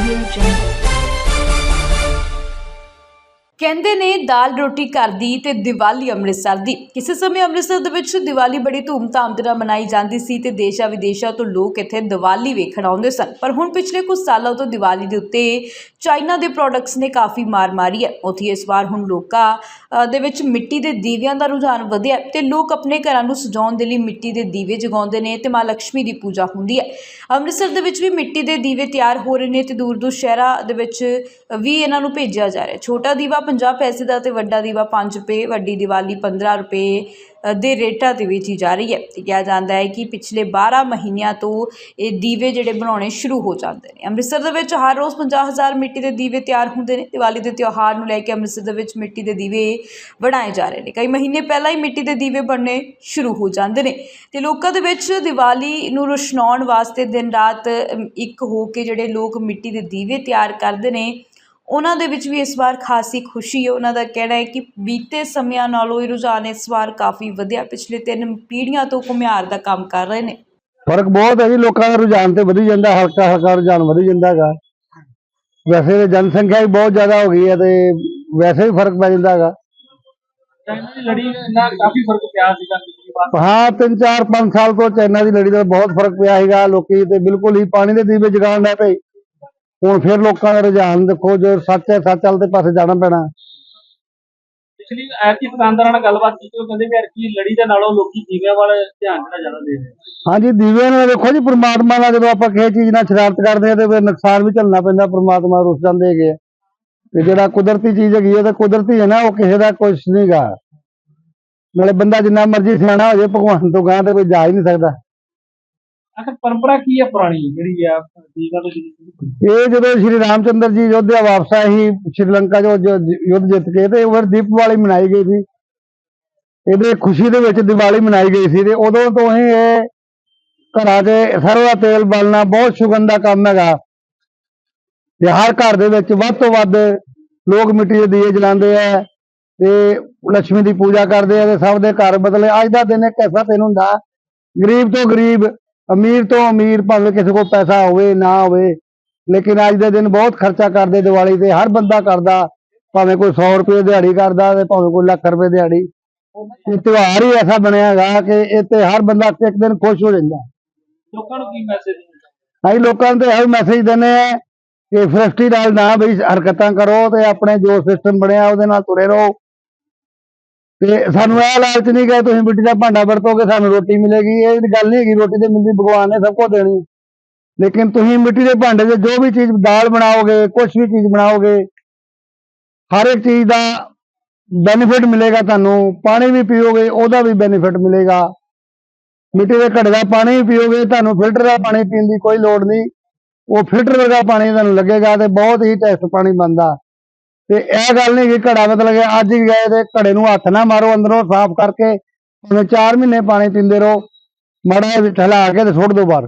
Audio Jungle. ਕਹਿੰਦੇ ਨੇ ਦਾਲ ਰੋਟੀ ਘਰ ਦੀ ਤੇ ਦੀਵਾਲੀ ਅੰਮ੍ਰਿਤਸਰ ਦੀ। ਕਿਸੇ ਸਮੇਂ ਅੰਮ੍ਰਿਤਸਰ ਦੇ ਵਿੱਚ ਦੀਵਾਲੀ ਬੜੀ ਧੂਮਧਾਮ ਦੇ ਨਾਲ ਮਨਾਈ ਜਾਂਦੀ ਸੀ ਤੇ ਦੇਸ਼ਾਂ ਵਿਦੇਸ਼ਾਂ ਤੋਂ ਲੋਕ ਇੱਥੇ ਦੀਵਾਲੀ ਵੇਖਣ ਆਉਂਦੇ ਸਨ। ਪਰ ਹੁਣ ਪਿਛਲੇ ਕੁਝ ਸਾਲਾਂ ਤੋਂ ਦੀਵਾਲੀ ਦੇ ਉੱਤੇ ਚਾਈਨਾ ਦੇ ਪ੍ਰੋਡਕਟਸ ਨੇ ਕਾਫੀ ਮਾਰ ਮਾਰੀ ਹੈ। ਉੱਥੇ ਇਸ ਵਾਰ ਹੁਣ ਲੋਕਾਂ ਦੇ ਵਿੱਚ ਮਿੱਟੀ ਦੇ ਦੀਵਿਆਂ ਦਾ ਰੁਝਾਨ ਵਧਿਆ ਹੈ ਤੇ ਲੋਕ ਆਪਣੇ ਘਰਾਂ ਨੂੰ ਸਜਾਉਣ ਦੇ ਲਈ ਮਿੱਟੀ ਦੇ ਦੀਵੇ ਜਗਾਉਂਦੇ ਨੇ ਤੇ ਮਾਂ ਲక్ష్ਮੀ ਦੀ ਪੂਜਾ ਹੁੰਦੀ ਹੈ। ਅੰਮ੍ਰਿਤਸਰ ਦੇ ਵਿੱਚ ਵੀ ਮਿੱਟੀ ਦੇ ਦੀਵੇ ਤਿਆਰ ਹੋ ਰਹੇ ਨੇ ਤੇ ਦੂਰ ਦੂਰ ਸ਼ਹਿਰਾਂ ਦੇ ਵਿੱਚ ਵੀ ਇਹਨਾਂ ਨੂੰ ਭੇਜਿਆ ਜਾ ਰਿਹਾ ਛੋਟਾ ਦੀਵਾ 50 ਪੈਸੇ ਦਾ ਤੇ ਵੱਡਾ ਦੀਵਾ 5 ਰੁਪਏ, ਵੱਡੀ ਦੀਵਾਲੀ 15 ਰੁਪਏ ਦੇ ਰੇਟਾਂ ਤੇ ਵੇਚੀ ਜਾ ਰਹੀ ਹੈ। ਤੇ ਕਿਹਾ ਜਾਂਦਾ ਹੈ ਕਿ ਪਿਛਲੇ 12 ਮਹੀਨਿਆਂ ਤੋਂ ਇਹ ਦੀਵੇ ਜਿਹੜੇ ਬਣਾਉਣੇ ਸ਼ੁਰੂ ਹੋ ਜਾਂਦੇ ਨੇ। ਅੰਮ੍ਰਿਤਸਰ ਦੇ ਵਿੱਚ ਹਰ ਰੋਜ਼ 50000 ਮਿੱਟੀ ਦੇ ਦੀਵੇ ਤਿਆਰ ਹੁੰਦੇ ਨੇ। ਦੀਵਾਲੀ ਦੇ ਤਿਉਹਾਰ ਨੂੰ ਲੈ ਕੇ ਅੰਮ੍ਰਿਤਸਰ ਦੇ ਵਿੱਚ ਮਿੱਟੀ ਦੇ ਦੀਵੇ ਬਣਾਏ ਜਾ ਰਹੇ ਨੇ। ਕਈ ਮਹੀਨੇ ਪਹਿਲਾਂ ਹੀ ਮਿੱਟੀ ਦੇ ਦੀਵੇ ਬਣਨੇ ਸ਼ੁਰੂ ਹੋ ਜਾਂਦੇ ਨੇ। ਤੇ ਲੋਕਾਂ ਦੇ ਵਿੱਚ ਦੀਵਾਲੀ ਨੂੰ ਰੋਸ਼ਨਾਉਣ ਵਾਸਤੇ ਦਿਨ ਰਾਤ ਇੱਕ ਹੋ ਕੇ ਜਿਹੜੇ ਲੋਕ ਮਿੱਟੀ ਦੇ ਦੀਵੇ ਤਿਆਰ ਕਰਦੇ ਨੇ ਉਹਨਾਂ ਦੇ ਵਿੱਚ ਵੀ ਇਸ ਵਾਰ ਖਾਸੀ ਖੁਸ਼ੀ ਹੈ। ਉਹਨਾਂ ਦਾ ਕਹਿਣਾ ਹੈ ਕਿ ਬੀਤੇ ਸਮਿਆਂ ਨਾਲੋਂ ਇਹ ਰੁਝਾਨ ਇਸ ਵਾਰ ਕਾਫੀ ਵਧਿਆ। ਪਿਛਲੇ ਤਿੰਨ ਪੀੜ੍ਹੀਆਂ ਤੋਂ ਘੁਮਿਆਰ ਦਾ ਕੰਮ ਕਰ ਰਹੇ ਨੇ। ਫ਼ਰਕ ਬਹੁਤ ਹੈ ਜੀ। ਲੋਕਾਂ ਦਾ ਰੁਝਾਨ ਤੇ ਵਧੀ ਜਾਂਦਾ। ਹਲਕਾ ਹਲਕਾ ਰੁਝਾਨ ਵਧੀ ਜਾਂਦਾ ਹੈਗਾ ਵੈਸੇ ਤੇ ਜਨਸੰਖਿਆ ਵੀ ਬਹੁਤ ਜ਼ਿਆਦਾ ਹੋ ਗਈ ਹੈ ਤੇ ਵੈਸੇ ਵੀ ਫ਼ਰਕ ਪੈ ਜਾਂਦਾ ਹੈਗਾ ਚਾਈਨਾ ਦੀ ਲੜੀ ਨਾਲ ਕਾਫੀ ਫ਼ਰਕ ਪਿਆ ਸੀਗਾ ਪਿਛਲੀ ਵਾਰ। ਹਾਂ ਤਿੰਨ ਚਾਰ ਪੰਜ ਸਾਲ ਤੋਂ ਚਾਈਨਾ ਦੀ ਲੜੀ ਦਾ ਬਹੁਤ ਫ਼ਰਕ ਪਿਆ ਹੈਗਾ ਲੋਕੀ ਤੇ ਬਿਲਕੁਲ ਹੀ ਪਾਣੀ ਦੇ ਦੀਵੇ ਜਗਾਉਣ ਲੱਗ ਪਏ। ਹੁਣ ਫਿਰ ਲੋਕਾਂ ਦਾ ਰੁਝਾਨ ਦੇਖੋ ਜੋ ਸੱਚ ਹੈ ਸੱਚ ਵਾਲੇ ਦੇ ਪਾਸੇ ਜਾਣਾ ਪੈਣਾ ਪਿਛਲੀ ਐਤਕੀ ਦੁਕਾਨਦਾਰਾਂ ਨਾਲ ਗੱਲਬਾਤ ਕੀਤੀ ਉਹ ਕਹਿੰਦੇ ਵੀ ਐਤਕੀ ਲੜੀ ਦੇ ਨਾਲੋਂ ਲੋਕੀ ਦੀਵਿਆਂ ਵੱਲ ਧਿਆਨ ਜਿਹੜਾ ਜ਼ਿਆਦਾ ਦੇ ਰਹੇ। ਹਾਂਜੀ ਦੀਵੇ ਨੂੰ ਦੇਖੋ ਜੀ ਪ੍ਰਮਾਤਮਾ ਨਾਲ ਜਦੋਂ ਆਪਾਂ ਕਿਸੇ ਚੀਜ਼ ਨਾਲ ਸ਼ਰਾਰਤ ਕਰਦੇ ਆ ਤੇ ਫਿਰ ਨੁਕਸਾਨ ਵੀ ਝੱਲਣਾ ਪੈਂਦਾ ਪ੍ਰਮਾਤਮਾ ਰੁੱਸ ਜਾਂਦੇ ਹੈਗੇ। ਤੇ ਜਿਹੜਾ ਕੁਦਰਤੀ ਚੀਜ਼ ਹੈਗੀ ਉਹ ਤਾਂ ਕੁਦਰਤੀ ਹੈ ਨਾ ਉਹ ਕਿਸੇ ਦਾ ਕੁਝ ਨਹੀਂਗਾ ਨਾਲੇ ਬੰਦਾ ਜਿੰਨਾ ਮਰਜ਼ੀ ਸਿਆਣਾ ਹੋ ਜਾਏ ਭਗਵਾਨ ਤੋਂ ਗਾਂ ਤੇ ਕੋਈ ਜਾ ਹੀ ਨਹੀਂ ਸਕਦਾ ਆਖਰ ਪਰੰਪਰਾ ਕੀ ਹੈ ਪੁਰਾਣੀ, ਜਿਹੜੀ ਆ ਦੀਵਾਂ ਤੋਂ ਜਿਹੜੀ ਇਹ ਜਦੋਂ ਸ਼੍ਰੀ ਰਾਮਚੰਦਰ ਜੀ ਯੋਧਿਆ ਵਾਪਸ ਆਏ ਸੀ ਸ਼੍ਰੀਲੰਕਾ ਜੋ ਯੁੱਧ ਜਿੱਤ ਕੇ ਤੇ ਫਿਰ ਦੀਪਵਾਲੀ ਮਨਾਈ ਗਈ ਸੀ। ਇਹਦੇ ਖੁਸ਼ੀ ਦੇ ਵਿੱਚ ਦੀਵਾਲੀ ਮਨਾਈ ਗਈ ਸੀ ਤੇ ਉਦੋਂ ਤੋਂ ਹੀ ਇਹ ਘਰਾਂ 'ਚ ਸਰੋਂ ਦਾ ਤੇਲ ਬਾਲਣਾ ਬਹੁਤ ਸ਼ੁਗਨ ਦਾ ਕੰਮ ਹੈਗਾ। ਤੇ ਹਰ ਘਰ ਦੇ ਵਿੱਚ ਵੱਧ ਤੋਂ ਵੱਧ ਲੋਕ ਮਿੱਟੀ ਦੇ ਦੀਏ ਜਲਾਉਂਦੇ ਆ ਤੇ ਲక్ష్ਮੀ ਦੀ ਪੂਜਾ ਕਰਦੇ ਆ ਤੇ ਸਭ ਦੇ ਘਰ ਬਦਲੇ। ਅੱਜ ਦਾ ਦਿਨ ਇੱਕ ਐਸਾ ਦਿਨ ਹੁੰਦਾ, ਗਰੀਬ ਤੋਂ ਗਰੀਬ ਅਮੀਰ ਤੋਂ ਅਮੀਰ ਭਾਵੇਂ ਕਿਸੇ ਕੋਲ ਪੈਸਾ ਹੋਵੇ ਨਾ ਹੋਵੇ ਲੇਕਿਨ ਅੱਜ ਦੇ ਦਿਨ ਬਹੁਤ ਖਰਚਾ ਕਰਦੇ ਦੀਵਾਲੀ ਤੇ ਹਰ ਬੰਦਾ ਕਰਦਾ ਭਾਵੇਂ ਕੋਈ 100 ਰੁਪਏ ਦਿਹਾੜੀ ਕਰਦਾ ਤੇ ਭਾਵੇਂ ਕੋਈ ਲੱਖ ਰੁਪਏ ਦਿਹਾੜੀ। ਇਹ ਤਿਉਹਾਰ ਹੀ ਐਸਾ ਬਣਿਆ ਹੈਗਾ ਕਿ ਇਹ ਤੇ ਹਰ ਬੰਦਾ ਇੱਕ ਦਿਨ ਖੁਸ਼ ਹੋ ਜਾਂਦਾ। ਲੋਕਾਂ ਨੂੰ ਕੀ ਮੈਸੇਜ ਦੇਣਾ ਅਸੀਂ ਲੋਕਾਂ ਨੂੰ ਤੇ ਇਹੋ ਮੈਸੇਜ ਦਿੰਦੇ ਆ ਕਿ ਫਰਸਟੀ ਨਾਲ ਨਾ ਬਈ ਹਰਕਤਾਂ ਕਰੋ ਤੇ ਆਪਣੇ ਜੋ ਸਿਸਟਮ ਬਣਿਆ ਉਹਦੇ ਨਾਲ ਤੁਰੇ ਰਹੋ। ਤੇ ਸਾਨੂੰ ਇਹ ਲਾਲਚ ਨਹੀਂ ਗਿਆ ਤੁਸੀਂ ਮਿੱਟੀ ਦਾ ਭਾਂਡਾ ਵਰਤੋਗੇ, ਸਾਨੂੰ ਰੋਟੀ ਮਿਲੇਗੀ। ਇਹ ਗੱਲ ਨਹੀਂ ਹੈਗੀ, ਰੋਟੀ ਤੇ ਮਿਲਦੀ ਭਗਵਾਨ ਨੇ ਸਭ ਕੁਝ ਦੇਣੀ। ਲੇਕਿਨ ਤੁਸੀਂ ਮਿੱਟੀ ਦੇ ਭਾਂਡੇ 'ਚ ਜੋ ਵੀ ਚੀਜ਼, ਦਾਲ ਬਣਾਓਗੇ ਕੁਝ ਵੀ ਚੀਜ਼ ਬਣਾਓਗੇ, ਹਰ ਇੱਕ ਚੀਜ਼ ਦਾ ਬੈਨੀਫਿਟ ਮਿਲੇਗਾ ਤੁਹਾਨੂੰ। ਪਾਣੀ ਵੀ ਪੀਓਗੇ, ਉਹਦਾ ਵੀ ਬੈਨੀਫਿਟ ਮਿਲੇਗਾ। ਮਿੱਟੀ ਦੇ ਘੜੇ ਦਾ ਪਾਣੀ ਵੀ ਪੀਓਗੇ, ਤੁਹਾਨੂੰ ਫਿਲਟਰ ਦਾ ਪਾਣੀ ਪੀਣ ਦੀ ਕੋਈ ਲੋੜ ਨਹੀਂ। ਉਹ ਫਿਲਟਰ ਵਰਗਾ ਪਾਣੀ ਤੁਹਾਨੂੰ ਲੱਗੇਗਾ ਤੇ ਬਹੁਤ ਹੀ ਟੈਸਟ ਪਾਣੀ ਬਣਦਾ। ਤੇ ਇਹ ਗੱਲ ਨਹੀਂ ਕਿ ਘੜਾ ਮਤਲਬ ਕਿ ਅੱਜ ਹੀ ਗਏ ਤੇ ਘੜੇ ਨੂੰ ਹੱਥ ਨਾ ਮਾਰੋ, ਅੰਦਰੋਂ ਸਾਫ਼ ਕਰਕੇ ਉਹਨੇ 4 ਮਹੀਨੇ ਪਾਣੀ ਪੀਂਦੇ ਰਹੋ, ਮਾੜਾ ਜਿਹਾ ਹਿਲਾ ਕੇ ਤੇ ਸੁੱਟ ਦਿਓ ਬਾਹਰ।